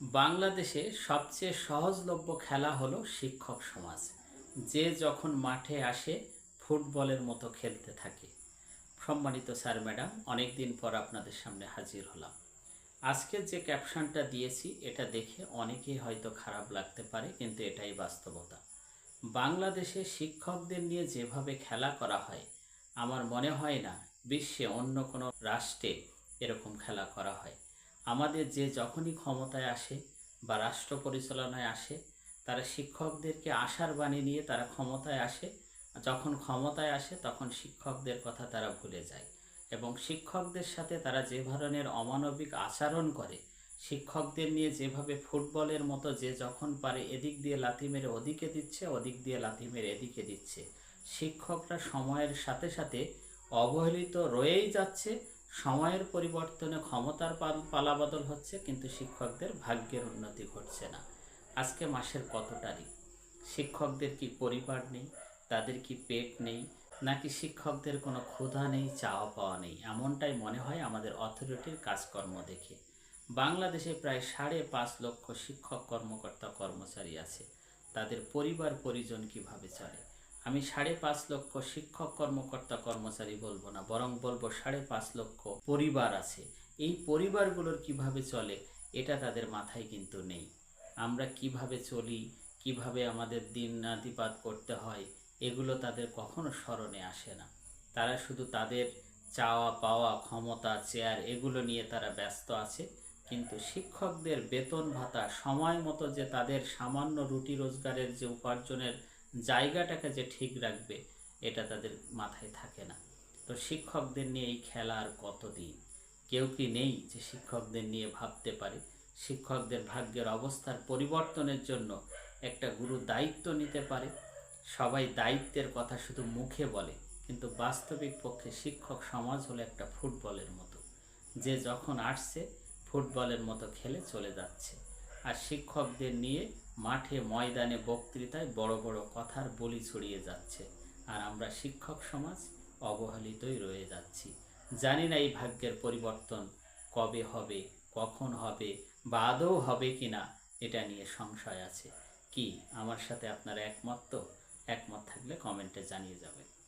বাংলাদেশে সবচেয়ে সহজলভ্য খেলা হলো শিক্ষক সমাজ। যে যখন মাঠে আসে, ফুটবলের মতো খেলতে থাকে। সম্মানিত স্যার, ম্যাডাম অনেক দিন পর আপনাদের সামনে হাজির হলাম। আজকে যে ক্যাপশনটা দিয়েছি, এটা দেখে অনেকেই হয়তো খারাপ লাগতে পারে, কিন্তু এটাই বাস্তবতা। বাংলাদেশে শিক্ষকদের নিয়ে যেভাবে খেলা করা হয়, আমার মনে হয় না বিশ্বে অন্য কোনো রাষ্ট্রে এরকম খেলা করা হয়। আমাদের যে যখনই ক্ষমতায় আসে বা রাষ্ট্র পরিচালনায় আসে, তারা শিক্ষকদেরকে আশার বাণী নিয়ে তারা ক্ষমতায় আসে। যখন ক্ষমতায় আসে, তখন শিক্ষকদের কথা তারা ভুলে যায় এবং শিক্ষকদের সাথে তারা যে ধরনের অমানবিক আচরণ করে, শিক্ষকদের নিয়ে যেভাবে ফুটবলের মতো যে যখন পারে এদিক দিয়ে লাথি মেরে ওদিকে দিচ্ছে, ওদিক দিয়ে লাথি মেরে এদিকে দিচ্ছে। শিক্ষকরা সময়ের সাথে সাথে অবহেলিত রয়েই যাচ্ছে সময়ের পরিবর্তনে ক্ষমতার পালাবদল হচ্ছে, কিন্তু শিক্ষকদের ভাগ্যের উন্নতি ঘটছে না। আজকে মাসের কত তারিখ? শিক্ষকদের কি পরিবার নেই? তাদের কি পেট নেই? নাকি শিক্ষকদের কোনো ক্ষুধা নেই, চাওয়া পাওয়া নেই? এমনটাই মনে হয় আমাদের অথরিটির কাজকর্ম দেখে। বাংলাদেশে প্রায় সাড়ে পাঁচ লক্ষ শিক্ষক, কর্মকর্তা, কর্মচারী আছে। তাদের পরিবার পরিজন কীভাবে চলে? আমি সাড়ে পাঁচ লক্ষ শিক্ষক, কর্মকর্তা, কর্মচারী বলব না, বরং বলব সাড়ে পাঁচ লক্ষ পরিবার আছে। এই পরিবারগুলোর কীভাবে চলে, এটা তাদের মাথায় কিন্তু নেই। আমরা কীভাবে চলি, কীভাবে আমাদের দিন নাতিপাত করতে হয়, এগুলো তাদের কখনো স্মরণে আসে না। তারা শুধু তাদের চাওয়া, পাওয়া, ক্ষমতা, চেয়ার এগুলো নিয়ে তারা ব্যস্ত আছে, কিন্তু শিক্ষকদের বেতন ভাতা, সময় মতো যে তাদের সামান্য রুটি রোজগারের যে উপার্জনের জায়গাটাকে যে ঠিক রাখবে, এটা তাদের মাথায় থাকে না। তো শিক্ষকদের নিয়ে এই খেলা আর কতদিন? কেউ কি নেই যে শিক্ষকদের নিয়ে ভাবতে পারে? শিক্ষকদের ভাগ্যের অবস্থার পরিবর্তনের জন্য একটা গুরু দায়িত্ব নিতে পারে। সবাই দায়িত্বের কথা শুধু মুখে বলে, কিন্তু বাস্তবিক পক্ষে শিক্ষক সমাজ হলো একটা ফুটবলের মতো। যে যখন আসছে, ফুটবলের মতো খেলে চলে যাচ্ছে। আর শিক্ষকদের নিয়ে মাঠে ময়দানে বক্তৃতায় বড় বড় কথার বলি ছড়িয়ে যাচ্ছে। আর আমরা শিক্ষক সমাজ অবহেলিতই রয়ে যাচ্ছি। জানি না এই ভাগ্যের পরিবর্তন কবে হবে, কখন হবে, বা আদৌ হবে কি না এটা নিয়ে সংশয় আছে। কি, আমার সাথে আপনারা একমত তো? একমত থাকলে কমেন্টে জানিয়ে যাবেন।